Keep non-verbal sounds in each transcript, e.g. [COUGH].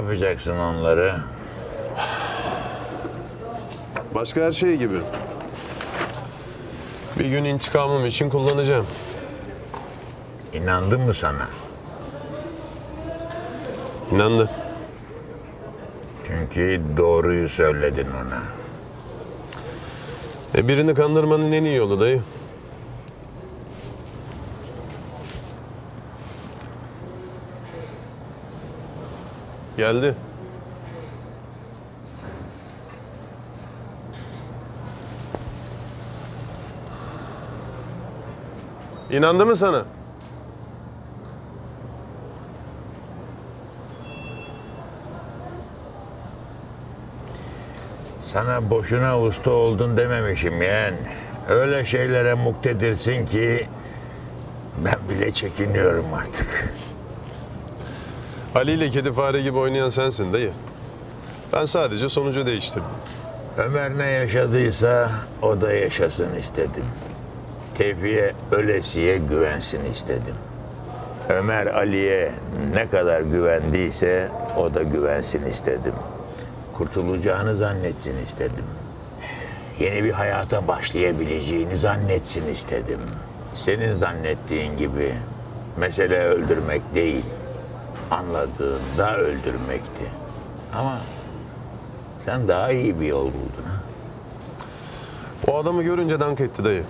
yapacaksın onları? Başka her şey gibi. Bir gün intikamım için kullanacağım. İnandın mı sana? İnandı. Çünkü doğruyu söyledin ona. E birini kandırmanın en iyi yolu dayı. Geldi. İnandı mı sana? Sana boşuna usta oldun dememişim yeğen. Öyle şeylere muktedirsin ki ben bile çekiniyorum artık. Ali ile kedi fare gibi oynayan sensin dayı. Ben sadece sonucu değiştirdim. Ömer ne yaşadıysa o da yaşasın istedim. Tevfi'ye ölesiye güvensin istedim. Ömer Ali'ye ne kadar güvendiyse o da güvensin istedim. Kurtulacağını zannetsin istedim. Yeni bir hayata başlayabileceğini zannetsin istedim. Senin zannettiğin gibi mesele öldürmek değil, anladığında öldürmekti. Ama sen daha iyi bir yol buldun ha. O adamı görünce dank etti dayı.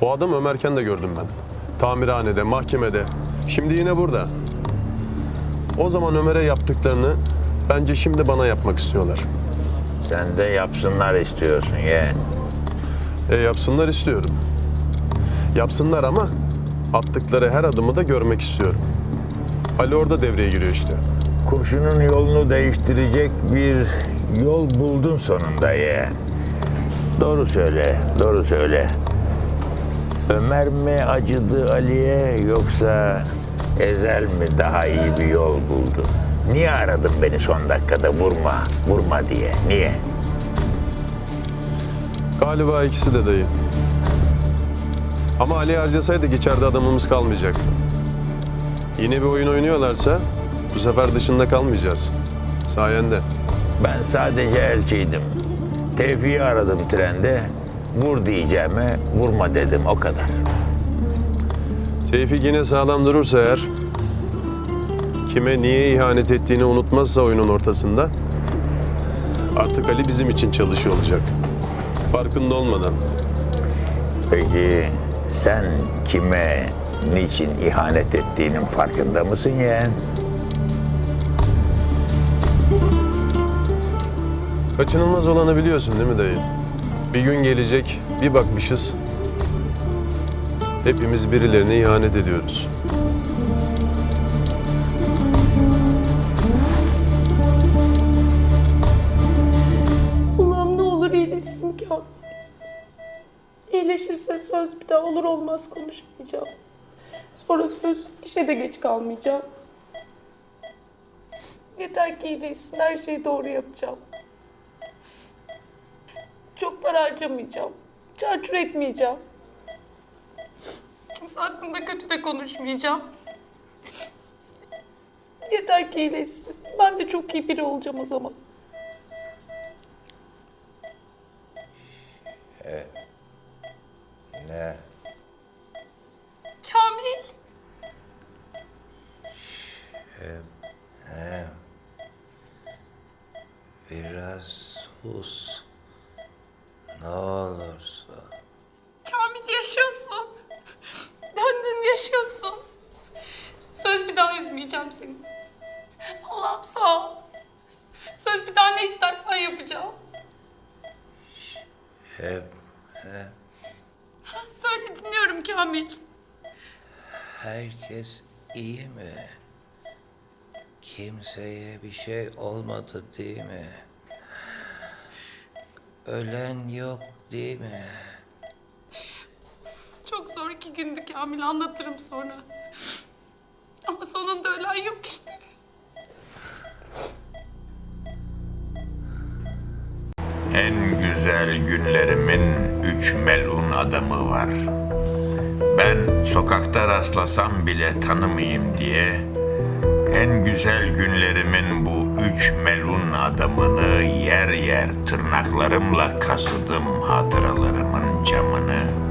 O adam Ömerken de gördüm ben. Tamirhanede, mahkemede. Şimdi yine burada. O zaman Ömer'e yaptıklarını bence şimdi bana yapmak istiyorlar. Sen de yapsınlar istiyorsun yeğen. E yapsınlar istiyorum. Yapsınlar ama attıkları her adımı da görmek istiyorum. Ali orada devreye giriyor işte. Kurşunun yolunu değiştirecek bir yol buldun sonunda yeğen. Doğru söyle, doğru söyle. Ömer mi acıdı Ali'ye yoksa Ezel mi daha iyi bir yol buldu? Niye aradın beni son dakikada vurma, vurma diye? Niye? Galiba ikisi de dayı. Ama Ali harcasaydık içeride adamımız kalmayacaktı. Yine bir oyun oynuyorlarsa bu sefer dışında kalmayacağız. Sayende. Ben sadece elçiydim. Tevfik'i aradım trende. Vur diyeceğime vurma dedim o kadar. Tevfik yine sağlam durursa eğer, kime niye ihanet ettiğini unutmazsa oyunun ortasında, artık Ali bizim için çalışıyor olacak. Farkında olmadan. Peki sen kime, niçin ihanet ettiğinin farkında mısın yeğen? Kaçınılmaz olanı biliyorsun değil mi dayı? Bir gün gelecek, bir bakmışız. Hepimiz birilerine ihanet ediyoruz. Allah'ım ne olur iyileşsin Kamil. İyileşirse söz bir daha olur olmaz konuşmayacağım. Sonra söz işe de geç kalmayacağım. Yeter ki iyileşsin her şeyi doğru yapacağım. Çok para harcamayacağım. Çarçur etmeyeceğim. Kimse hakkında kötü de konuşmayacağım. Yeter ki iyileşsin. Ben de çok iyi biri olacağım o zaman. Ne? Kamil. Biraz sus. Ne olursa. Kamil yaşıyorsun. Döndün yaşıyorsun. Söz bir daha üzmeyeceğim seni. Allah'ım sağ ol. Söz bir daha ne istersen yapacağım. Hep Söyle dinliyorum Kamil. herkes iyi mi? Kimseye bir şey olmadı değil mi? Ölen yok değil mi? Çok zor iki gündü Kamil anlatırım sonra. Ama sonunda ölen yok işte. En güzel günlerimin üç melun adamı var. Ben sokakta rastlasam bile tanımayayım diye en güzel günlerimin bu üç melun adamını yer yer tırnaklarımla kasıdım hatıralarımın camını.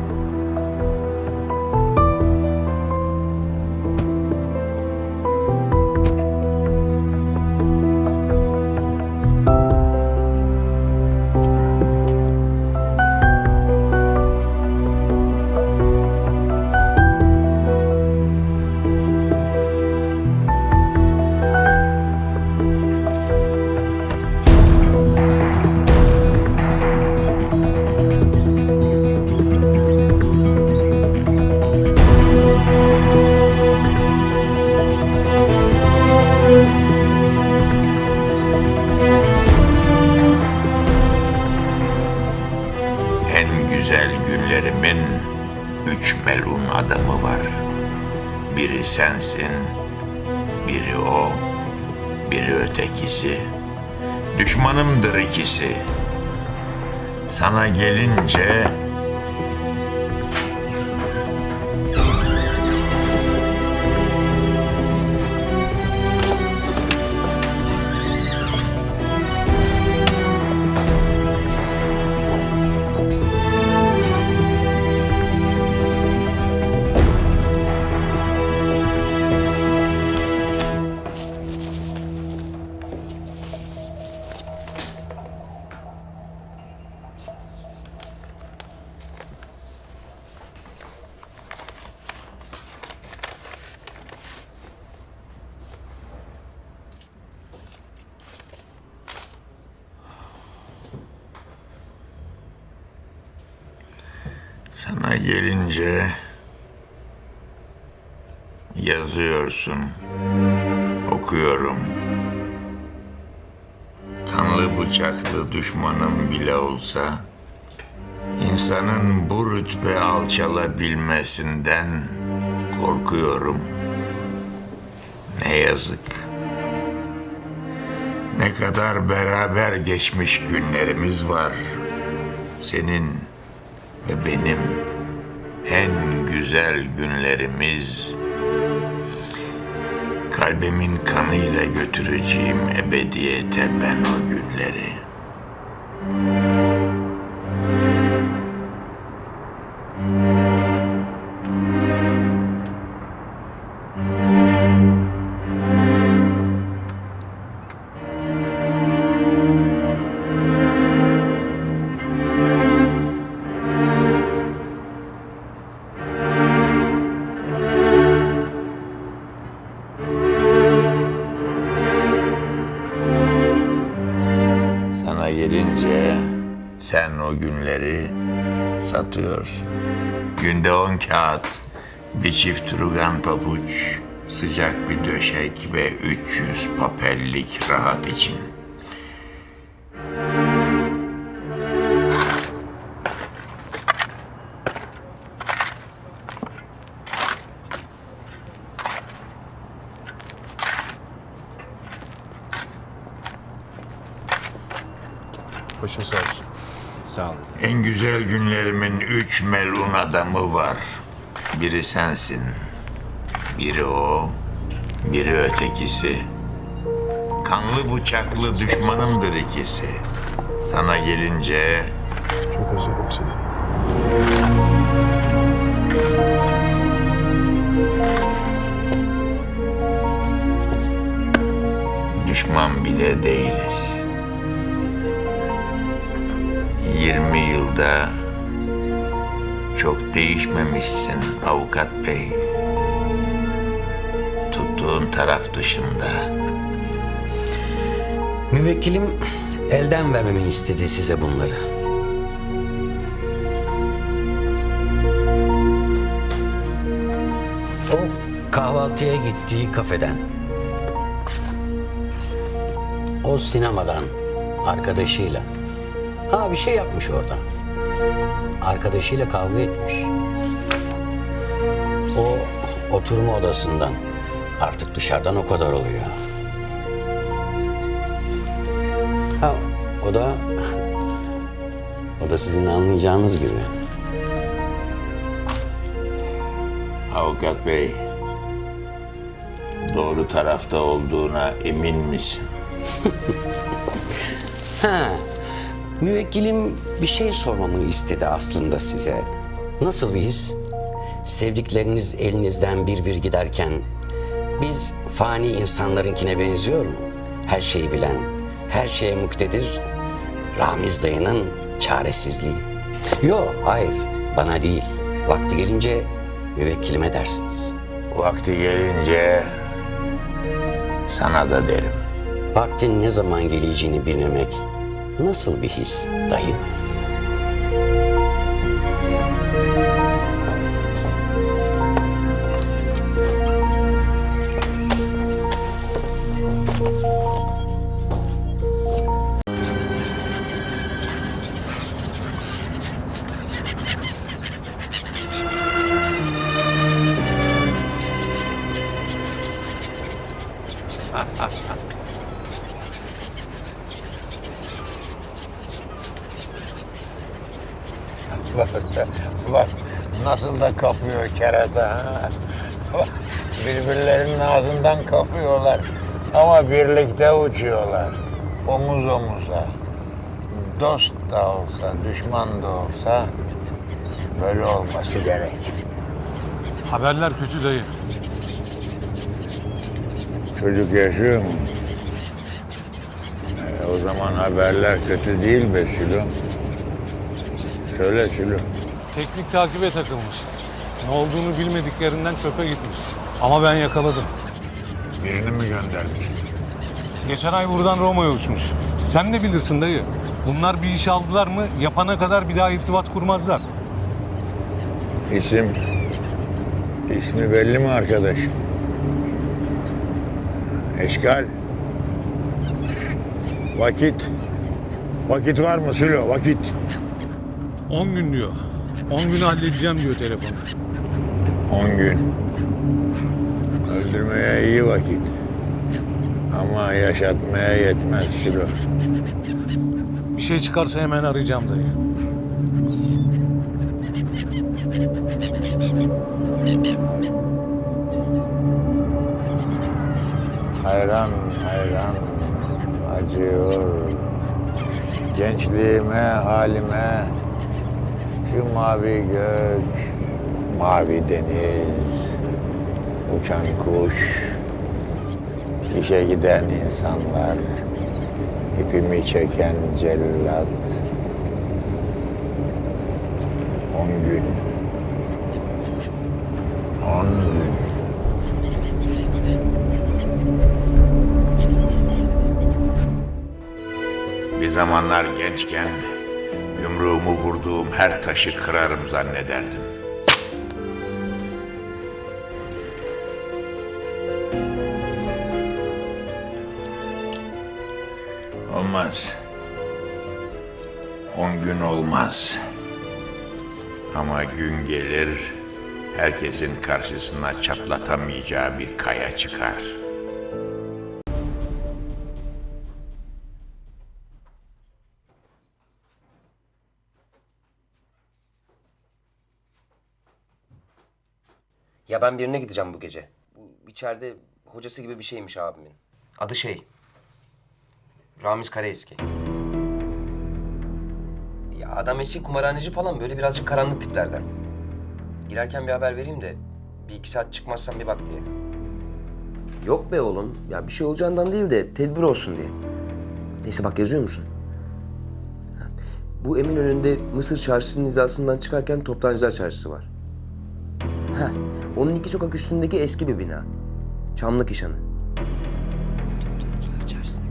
Yazıyorsun, okuyorum. Kanlı bıçaklı düşmanım bile olsa, insanın bu rütbe alçalabilmesinden korkuyorum. Ne yazık. Ne kadar beraber geçmiş günlerimiz var. Senin ve benim en güzel günlerimiz kalbimin kanıyla götüreceğim ebediyete ben o günleri. Çift rugan pabuç, sıcak bir döşek ve 300 papellik rahat için. Başın sağ olsun. Sağ olun. En güzel günlerimin üç melun adamı var. Biri sensin, biri o, biri ötekisi. Kanlı bıçaklı düşmanımdır ikisi. Sana gelince Çok özledim seni. düşman bile değiliz. 20 yılda değişmemişsin avukat bey. Tuttuğun taraf dışında. Müvekkilim elden vermemi istedi size bunları. O kahvaltıya gittiği kafeden. O sinemadan arkadaşıyla. Ha bir şey yapmış orada. Arkadaşıyla kavga etmiş. Oturma odasından Artık dışarıdan o kadar oluyor. Ha, o da o da sizin anlayacağınız gibi. Avukat bey, doğru tarafta olduğuna emin misin? [LAUGHS] Ha, müvekkilim bir şey sormamı istedi aslında size. Nasıl bir his? Sevdikleriniz elinizden bir bir giderken biz fani insanlarınkine benziyor mu? Her şeyi bilen, her şeye muktedir, Ramiz dayının çaresizliği. Yok, hayır, bana değil. Vakti gelince müvekkilime dersiniz. Vakti gelince sana da derim. Vaktin ne zaman geleceğini bilmemek nasıl bir his dayı? Bak nasıl da kapıyor kerata. ha? Birbirlerinin ağzından kapıyorlar ama birlikte uçuyorlar. Omuz omuza. Dost da olsa, düşman da olsa böyle olması gerek. Haberler kötü dayı. Çocuk yaşıyor mu? E, o zaman haberler kötü değil be Sülo. Söyle Sülo. Teknik takibe takılmış. Ne olduğunu bilmediklerinden çöpe gitmiş. Ama ben yakaladım. Birini mi göndermiş? Geçen ay buradan Roma'ya uçmuş. Sen de bilirsin dayı. Bunlar bir iş aldılar mı yapana kadar bir daha irtibat kurmazlar. İsim, ismi belli mi arkadaş? Eşkal. Vakit. Vakit var mı Sülo? Vakit. 10 gün diyor. 10 günü halledeceğim diyor telefonu. 10 gün. Öldürmeye iyi vakit. Ama yaşatmaya yetmez Sülo. Bir şey çıkarsa hemen arayacağım dayı. Hayran hayran acıyor. Gençliğime, halime, şu mavi gök, mavi deniz, uçan kuş, işe giden insanlar, ipimi çeken cellat. On gün, on gün. Bir zamanlar gençken yumruğumu vurduğum her taşı kırarım zannederdim. Olmaz. On gün olmaz. Ama gün gelir, herkesin karşısına çatlatamayacağı bir kaya çıkar. Ya ben birine gideceğim bu gece. Bu içeride hocası gibi bir şeymiş abimin. Adı şey. Ramiz Karaeski. Ya adam eski kumarhaneci falan böyle birazcık karanlık tiplerden. Girerken bir haber vereyim de bir iki saat çıkmazsan bir bak diye. Yok be oğlum. Ya bir şey olacağından değil de tedbir olsun diye. Neyse bak yazıyor musun? Bu Eminönü'nde Mısır Çarşısı'nın hizasından çıkarken Toptancılar Çarşısı var. Heh, onun iki sokak üstündeki eski bir bina. Çamlık İşanı.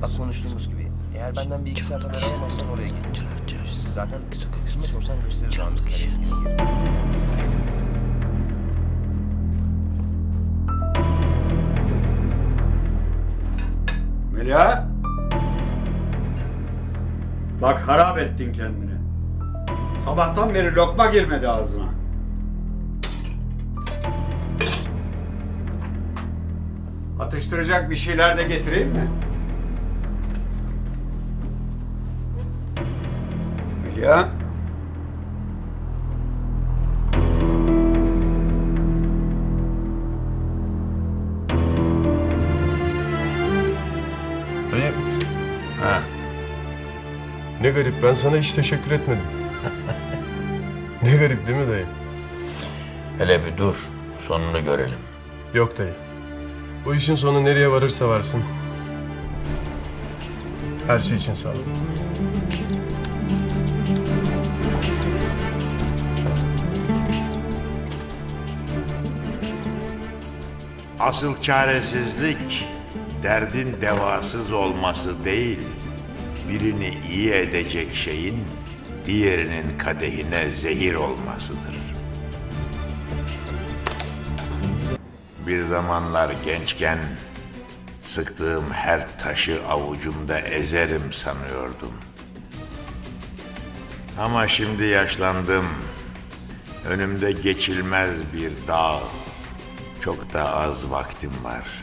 Bak konuştuğumuz gibi. Eğer benden bir iki saat haber alamazsan oraya gel. Zaten kime sorsan gösterir Ramiz Karaeski'nin yerini. Meliha. Bak harap ettin kendini. Sabahtan beri lokma girmedi ağzına. Atıştıracak bir şeyler de getireyim mi? Hülya. Dayı. Ne garip ben sana hiç teşekkür etmedim. [LAUGHS] ne garip değil mi dayı? Hele bir dur. Sonunu görelim. Yok dayı. Bu işin sonu nereye varırsa varsın. Her şey için sağ ol. Asıl çaresizlik derdin devasız olması değil, birini iyi edecek şeyin diğerinin kadehine zehir olmasıdır. Bir zamanlar gençken sıktığım her taşı avucumda ezerim sanıyordum. Ama şimdi yaşlandım. Önümde geçilmez bir dağ. Çok da az vaktim var.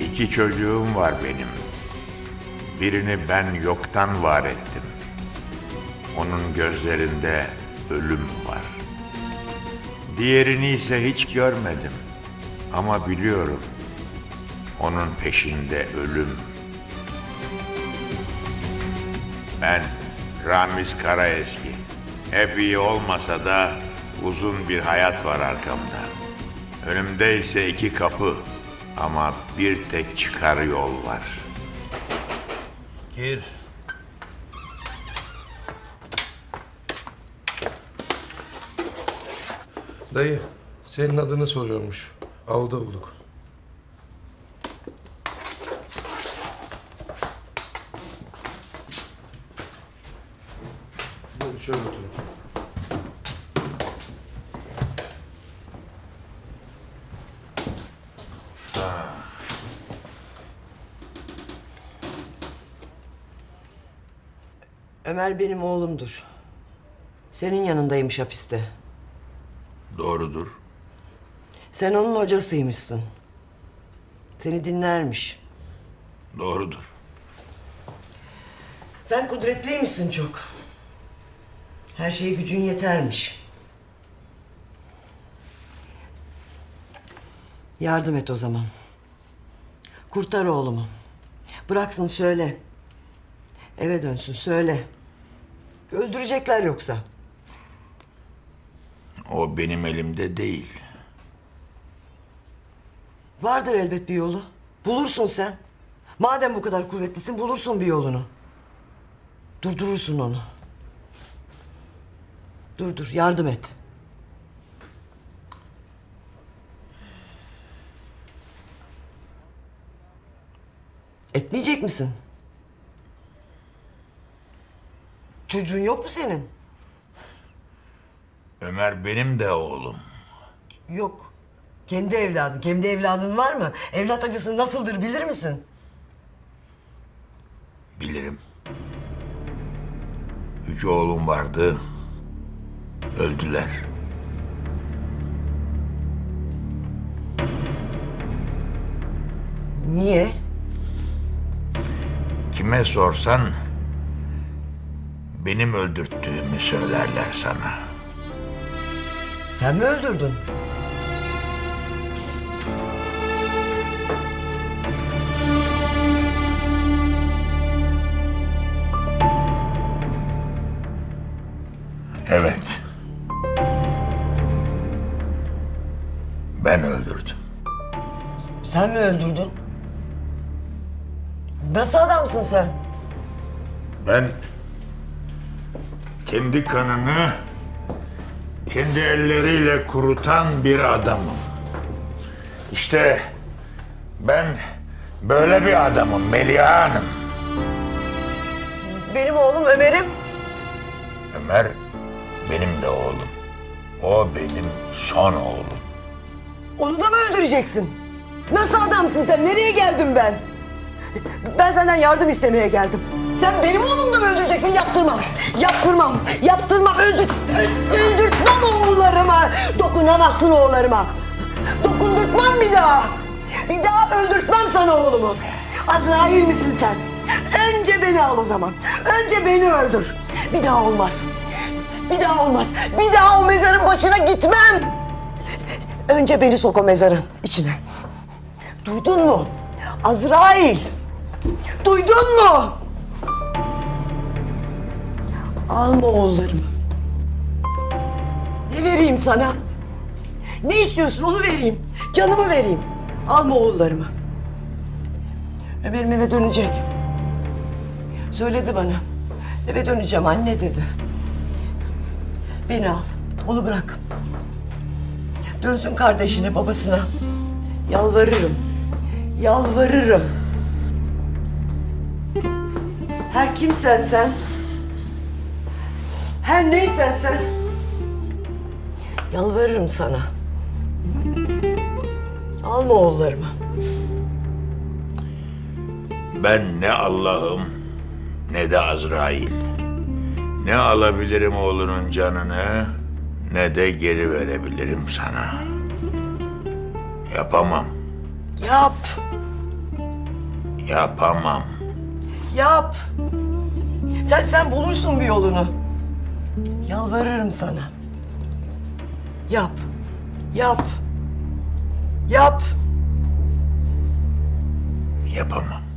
İki çocuğum var benim. Birini ben yoktan var ettim. Onun gözlerinde ölüm var. Diğerini ise hiç görmedim. Ama biliyorum. Onun peşinde ölüm. Ben Ramiz Karaeski. Hep iyi olmasa da uzun bir hayat var arkamda. Önümde ise iki kapı ama bir tek çıkar yol var. Gir. Dayı, senin adını soruyormuş. Avda bulduk. Buyurun şöyle oturun. Ömer benim oğlumdur. Senin yanındaymış hapiste. Doğrudur. Sen onun hocasıymışsın. Seni dinlermiş. Doğrudur. Sen kudretliymişsin çok. Her şeye gücün yetermiş. Yardım et o zaman. Kurtar oğlumu. Bıraksın söyle. Eve dönsün söyle. Öldürecekler yoksa. O benim elimde değil. Vardır elbet bir yolu. Bulursun sen. Madem bu kadar kuvvetlisin bulursun bir yolunu. Durdurursun onu. Dur dur yardım et. Etmeyecek misin? Çocuğun yok mu senin? Ömer benim de oğlum. Yok. Kendi evladın. Kendi evladın var mı? Evlat acısı nasıldır bilir misin? Bilirim. Üç oğlum vardı. Öldüler. Niye? Kime sorsan benim öldürttüğümü söylerler sana. Sen mi öldürdün? Evet. Ben öldürdüm. Sen mi öldürdün? Nasıl adamsın sen? Ben kendi kanını kendi elleriyle kurutan bir adamım. İşte ben böyle bir adamım Meliha Hanım. Benim oğlum Ömer'im. Ömer benim de oğlum. O benim son oğlum. Onu da mı öldüreceksin? Nasıl adamsın sen? Nereye geldim ben? Ben senden yardım istemeye geldim. Sen benim oğlumu da mı öldüreceksin? Yaptırmam. Yaptırmam. Yaptırmam. Öldür, ö- öldürtmem oğullarıma. Dokunamazsın oğullarıma. öldürtmem bir daha. Bir daha öldürtmem sana oğlumu. Azrail misin sen? Önce beni al o zaman. Önce beni öldür. Bir daha olmaz. Bir daha olmaz. Bir daha o mezarın başına gitmem. Önce beni sok o mezarın içine. Duydun mu? Azrail. Duydun mu? Alma oğullarımı. Vereyim sana? Ne istiyorsun onu vereyim. Canımı vereyim. Alma oğullarımı. Ömer'im eve dönecek. Söyledi bana. Eve döneceğim anne dedi. Beni al. Onu bırak. Dönsün kardeşine, babasına. Yalvarırım. Yalvarırım. Her kimsen sen. Her neysen sen. Yalvarırım sana. Alma oğullarımı. Ben ne Allah'ım ne de Azrail. Ne alabilirim oğlunun canını ne de geri verebilirim sana. Yapamam, Yap, yapamam. yap. Sen sen bulursun bir yolunu. Yalvarırım sana. Yap, yap, yap. Yapamam.